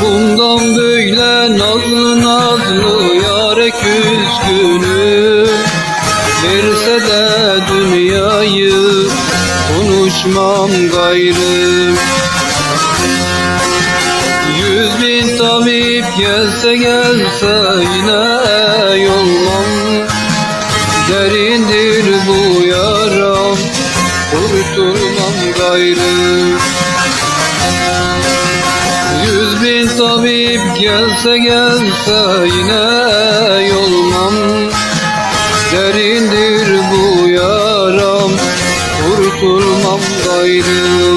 Bundan böyle nazlı nazlı yare küskünü. Verse de dünyayı konuşmam gayrı. Yüz bin tabip gelse gelse yine yollam Derindir bu yaram kurtulmam gayrı bin tabip gelse gelse yine yolmam. Derindir bu yaram kurtulmam gayrı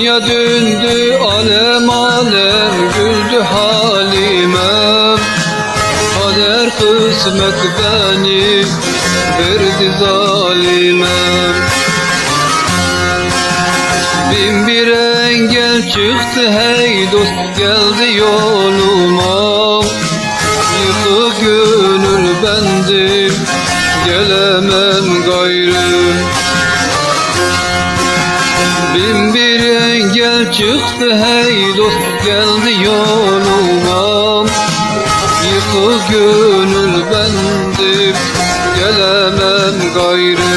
Dünya döndü alem alem güldü halime. Kader kısmet beni verdi zalime. Bin bir engel çıktı hey dost geldi yoluma. Yıkık gönül bendim Bin bir engel çıktı hey dost geldi yoluma. Yıkık gönül bendim gelemem gayrı